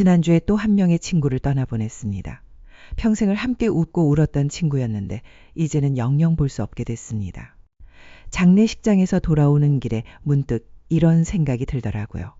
지난주에 또 한 명의 친구를 떠나보냈습니다. 평생을 함께 웃고 울었던 친구였는데 이제는 영영 볼 수 없게 됐습니다. 장례식장에서 돌아오는 길에 문득 이런 생각이 들더라고요.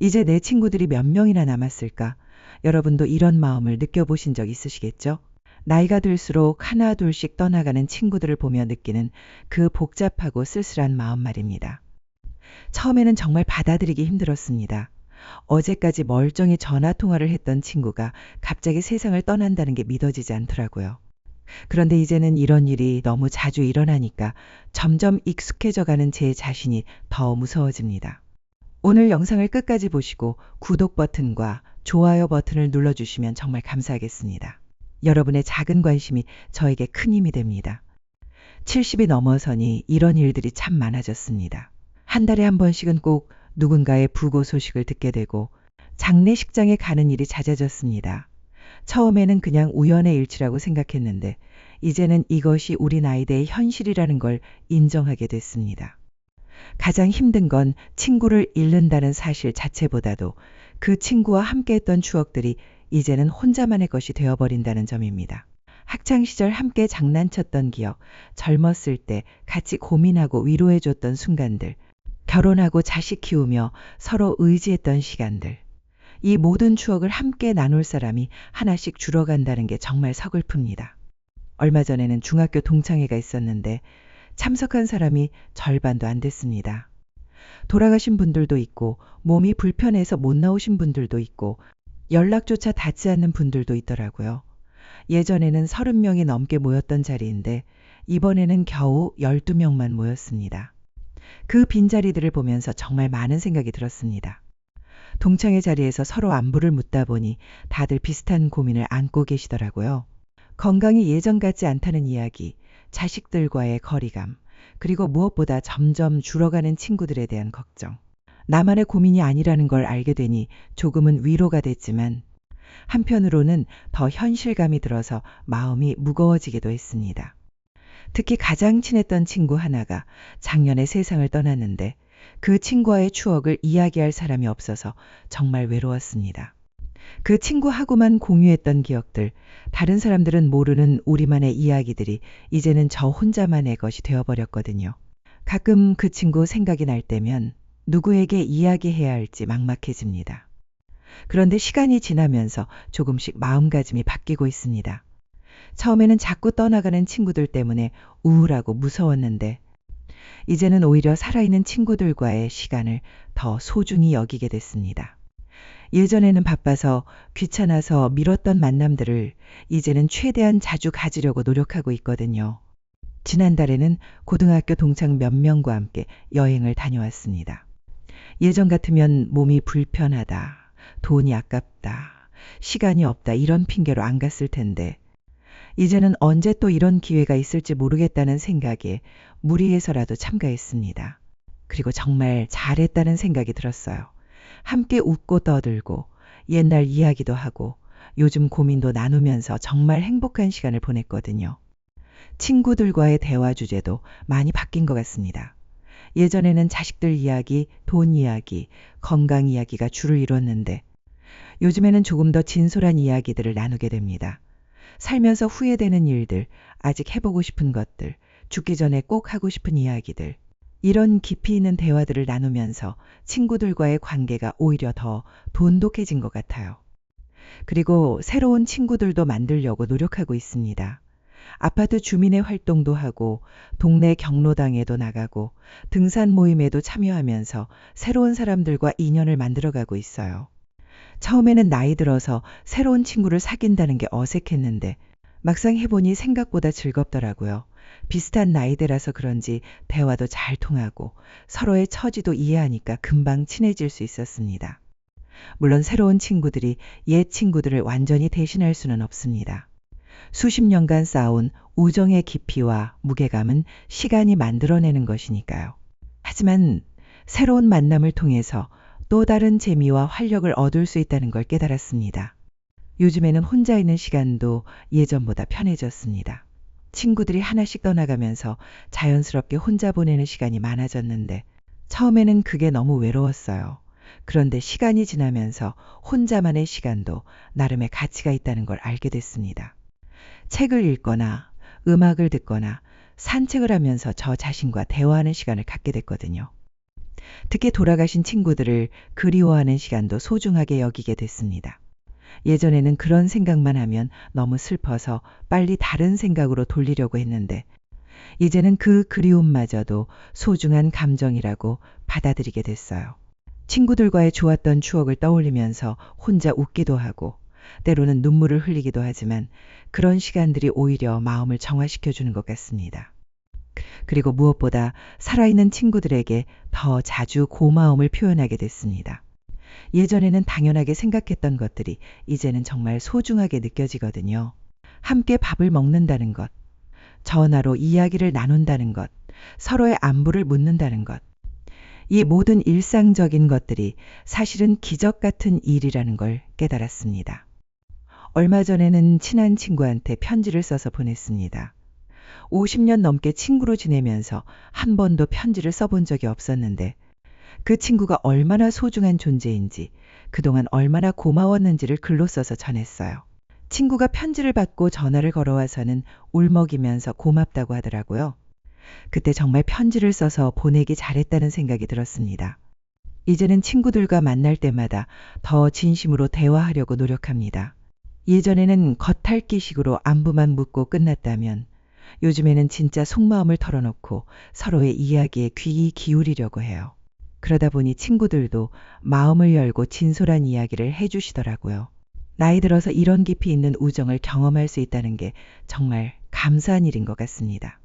이제 내 친구들이 몇 명이나 남았을까? 여러분도 이런 마음을 느껴보신 적 있으시겠죠? 나이가 들수록 하나 둘씩 떠나가는 친구들을 보며 느끼는 그 복잡하고 쓸쓸한 마음 말입니다. 처음에는 정말 받아들이기 힘들었습니다. 어제까지 멀쩡히 전화 통화를 했던 친구가 갑자기 세상을 떠난다는 게 믿어지지 않더라고요. 그런데 이제는 이런 일이 너무 자주 일어나니까 점점 익숙해져 가는 제 자신이 더 무서워집니다. 오늘 영상을 끝까지 보시고 구독 버튼과 좋아요 버튼을 눌러주시면 정말 감사하겠습니다. 여러분의 작은 관심이 저에게 큰 힘이 됩니다. 70이 넘어서니 이런 일들이 참 많아졌습니다. 한 달에 한 번씩은 꼭 누군가의 부고 소식을 듣게 되고 장례식장에 가는 일이 잦아졌습니다. 처음에는 그냥 우연의 일치라고 생각했는데 이제는 이것이 우리 나이대의 현실이라는 걸 인정하게 됐습니다. 가장 힘든 건 친구를 잃는다는 사실 자체보다도 그 친구와 함께했던 추억들이 이제는 혼자만의 것이 되어버린다는 점입니다. 학창시절 함께 장난쳤던 기억, 젊었을 때 같이 고민하고 위로해줬던 순간들, 결혼하고 자식 키우며 서로 의지했던 시간들. 이 모든 추억을 함께 나눌 사람이 하나씩 줄어간다는 게 정말 서글픕니다. 얼마 전에는 중학교 동창회가 있었는데 참석한 사람이 절반도 안 됐습니다. 돌아가신 분들도 있고 몸이 불편해서 못 나오신 분들도 있고 연락조차 닿지 않는 분들도 있더라고요. 예전에는 30명이 넘게 모였던 자리인데 이번에는 겨우 12명만 모였습니다. 그 빈자리들을 보면서 정말 많은 생각이 들었습니다. 동창회 자리에서 서로 안부를 묻다 보니 다들 비슷한 고민을 안고 계시더라고요. 건강이 예전 같지 않다는 이야기, 자식들과의 거리감, 그리고 무엇보다 점점 줄어가는 친구들에 대한 걱정. 나만의 고민이 아니라는 걸 알게 되니 조금은 위로가 됐지만 한편으로는 더 현실감이 들어서 마음이 무거워지기도 했습니다. 특히 가장 친했던 친구 하나가 작년에 세상을 떠났는데 그 친구와의 추억을 이야기할 사람이 없어서 정말 외로웠습니다. 그 친구하고만 공유했던 기억들, 다른 사람들은 모르는 우리만의 이야기들이 이제는 저 혼자만의 것이 되어버렸거든요. 가끔 그 친구 생각이 날 때면 누구에게 이야기해야 할지 막막해집니다. 그런데 시간이 지나면서 조금씩 마음가짐이 바뀌고 있습니다. 처음에는 자꾸 떠나가는 친구들 때문에 우울하고 무서웠는데 이제는 오히려 살아있는 친구들과의 시간을 더 소중히 여기게 됐습니다. 예전에는 바빠서 귀찮아서 미뤘던 만남들을 이제는 최대한 자주 가지려고 노력하고 있거든요. 지난달에는 고등학교 동창 몇 명과 함께 여행을 다녀왔습니다. 예전 같으면 몸이 불편하다, 돈이 아깝다, 시간이 없다 이런 핑계로 안 갔을 텐데 이제는 언제 또 이런 기회가 있을지 모르겠다는 생각에 무리해서라도 참가했습니다. 그리고 정말 잘했다는 생각이 들었어요. 함께 웃고 떠들고 옛날 이야기도 하고 요즘 고민도 나누면서 정말 행복한 시간을 보냈거든요. 친구들과의 대화 주제도 많이 바뀐 것 같습니다. 예전에는 자식들 이야기, 돈 이야기, 건강 이야기가 주를 이뤘는데 요즘에는 조금 더 진솔한 이야기들을 나누게 됩니다. 살면서 후회되는 일들, 아직 해보고 싶은 것들, 죽기 전에 꼭 하고 싶은 이야기들, 이런 깊이 있는 대화들을 나누면서 친구들과의 관계가 오히려 더 돈독해진 것 같아요. 그리고 새로운 친구들도 만들려고 노력하고 있습니다. 아파트 주민의 활동도 하고 동네 경로당에도 나가고 등산 모임에도 참여하면서 새로운 사람들과 인연을 만들어가고 있어요. 처음에는 나이 들어서 새로운 친구를 사귄다는 게 어색했는데 막상 해보니 생각보다 즐겁더라고요. 비슷한 나이대라서 그런지 대화도 잘 통하고 서로의 처지도 이해하니까 금방 친해질 수 있었습니다. 물론 새로운 친구들이 옛 친구들을 완전히 대신할 수는 없습니다. 수십 년간 쌓아온 우정의 깊이와 무게감은 시간이 만들어내는 것이니까요. 하지만 새로운 만남을 통해서 또 다른 재미와 활력을 얻을 수 있다는 걸 깨달았습니다. 요즘에는 혼자 있는 시간도 예전보다 편해졌습니다. 친구들이 하나씩 떠나가면서 자연스럽게 혼자 보내는 시간이 많아졌는데 처음에는 그게 너무 외로웠어요. 그런데 시간이 지나면서 혼자만의 시간도 나름의 가치가 있다는 걸 알게 됐습니다. 책을 읽거나 음악을 듣거나 산책을 하면서 저 자신과 대화하는 시간을 갖게 됐거든요. 특히 돌아가신 친구들을 그리워하는 시간도 소중하게 여기게 됐습니다. 예전에는 그런 생각만 하면 너무 슬퍼서 빨리 다른 생각으로 돌리려고 했는데, 이제는 그 그리움마저도 소중한 감정이라고 받아들이게 됐어요. 친구들과의 좋았던 추억을 떠올리면서 혼자 웃기도 하고, 때로는 눈물을 흘리기도 하지만 그런 시간들이 오히려 마음을 정화시켜 주는 것 같습니다. 그리고 무엇보다 살아있는 친구들에게 더 자주 고마움을 표현하게 됐습니다. 예전에는 당연하게 생각했던 것들이 이제는 정말 소중하게 느껴지거든요. 함께 밥을 먹는다는 것, 전화로 이야기를 나눈다는 것, 서로의 안부를 묻는다는 것. 이 모든 일상적인 것들이 사실은 기적 같은 일이라는 걸 깨달았습니다. 얼마 전에는 친한 친구한테 편지를 써서 보냈습니다. 50년 넘게 친구로 지내면서 한 번도 편지를 써본 적이 없었는데 그 친구가 얼마나 소중한 존재인지 그동안 얼마나 고마웠는지를 글로 써서 전했어요. 친구가 편지를 받고 전화를 걸어와서는 울먹이면서 고맙다고 하더라고요. 그때 정말 편지를 써서 보내기 잘했다는 생각이 들었습니다. 이제는 친구들과 만날 때마다 더 진심으로 대화하려고 노력합니다. 예전에는 겉핥기식으로 안부만 묻고 끝났다면 요즘에는 진짜 속마음을 털어놓고 서로의 이야기에 귀 기울이려고 해요. 그러다 보니 친구들도 마음을 열고 진솔한 이야기를 해주시더라고요. 나이 들어서 이런 깊이 있는 우정을 경험할 수 있다는 게 정말 감사한 일인 것 같습니다.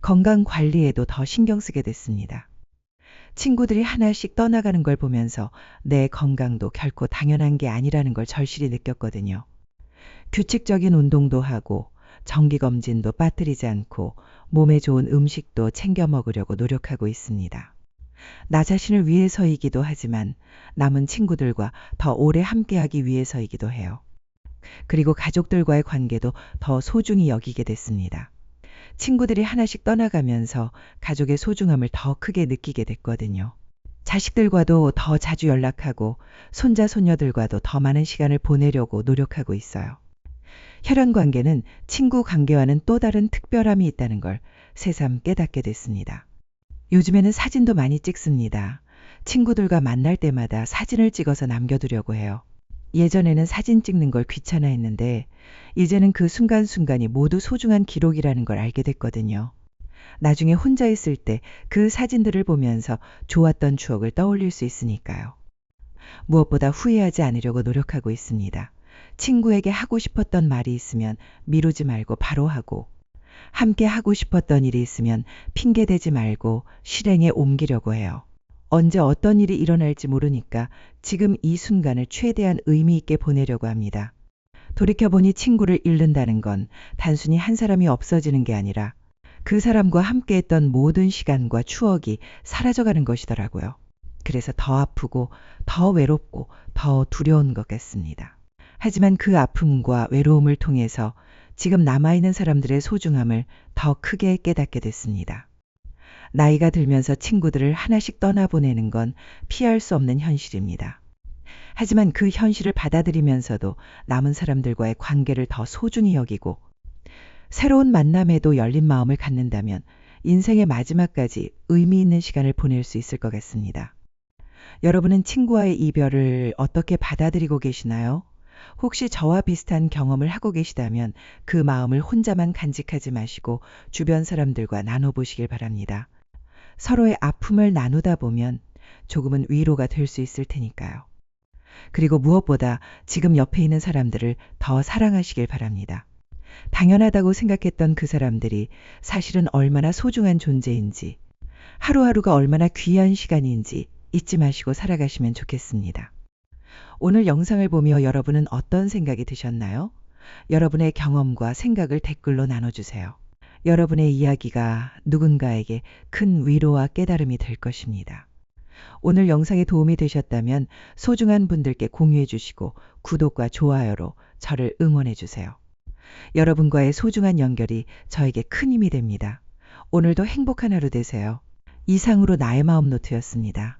건강 관리에도 더 신경 쓰게 됐습니다. 친구들이 하나씩 떠나가는 걸 보면서 내 건강도 결코 당연한 게 아니라는 걸 절실히 느꼈거든요. 규칙적인 운동도 하고 정기검진도 빠뜨리지 않고 몸에 좋은 음식도 챙겨 먹으려고 노력하고 있습니다. 나 자신을 위해서이기도 하지만 남은 친구들과 더 오래 함께하기 위해서이기도 해요. 그리고 가족들과의 관계도 더 소중히 여기게 됐습니다. 친구들이 하나씩 떠나가면서 가족의 소중함을 더 크게 느끼게 됐거든요. 자식들과도 더 자주 연락하고 손자, 손녀들과도 더 많은 시간을 보내려고 노력하고 있어요. 혈연 관계는 친구 관계와는 또 다른 특별함이 있다는 걸 새삼 깨닫게 됐습니다. 요즘에는 사진도 많이 찍습니다. 친구들과 만날 때마다 사진을 찍어서 남겨두려고 해요. 예전에는 사진 찍는 걸 귀찮아했는데 이제는 그 순간순간이 모두 소중한 기록이라는 걸 알게 됐거든요. 나중에 혼자 있을 때 그 사진들을 보면서 좋았던 추억을 떠올릴 수 있으니까요. 무엇보다 후회하지 않으려고 노력하고 있습니다. 친구에게 하고 싶었던 말이 있으면 미루지 말고 바로 하고 함께 하고 싶었던 일이 있으면 핑계대지 말고 실행에 옮기려고 해요. 언제 어떤 일이 일어날지 모르니까 지금 이 순간을 최대한 의미 있게 보내려고 합니다. 돌이켜보니 친구를 잃는다는 건 단순히 한 사람이 없어지는 게 아니라 그 사람과 함께 했던 모든 시간과 추억이 사라져가는 것이더라고요. 그래서 더 아프고 더 외롭고 더 두려운 것 같습니다. 하지만 그 아픔과 외로움을 통해서 지금 남아있는 사람들의 소중함을 더 크게 깨닫게 됐습니다. 나이가 들면서 친구들을 하나씩 떠나보내는 건 피할 수 없는 현실입니다. 하지만 그 현실을 받아들이면서도 남은 사람들과의 관계를 더 소중히 여기고 새로운 만남에도 열린 마음을 갖는다면 인생의 마지막까지 의미 있는 시간을 보낼 수 있을 것 같습니다. 여러분은 친구와의 이별을 어떻게 받아들이고 계시나요? 혹시 저와 비슷한 경험을 하고 계시다면 그 마음을 혼자만 간직하지 마시고 주변 사람들과 나눠보시길 바랍니다. 서로의 아픔을 나누다 보면 조금은 위로가 될 수 있을 테니까요. 그리고 무엇보다 지금 옆에 있는 사람들을 더 사랑하시길 바랍니다. 당연하다고 생각했던 그 사람들이 사실은 얼마나 소중한 존재인지, 하루하루가 얼마나 귀한 시간인지 잊지 마시고 살아가시면 좋겠습니다. 오늘 영상을 보며 여러분은 어떤 생각이 드셨나요? 여러분의 경험과 생각을 댓글로 나눠주세요. 여러분의 이야기가 누군가에게 큰 위로와 깨달음이 될 것입니다. 오늘 영상에 도움이 되셨다면 소중한 분들께 공유해 주시고 구독과 좋아요로 저를 응원해 주세요. 여러분과의 소중한 연결이 저에게 큰 힘이 됩니다. 오늘도 행복한 하루 되세요. 이상으로 나의 마음 노트였습니다.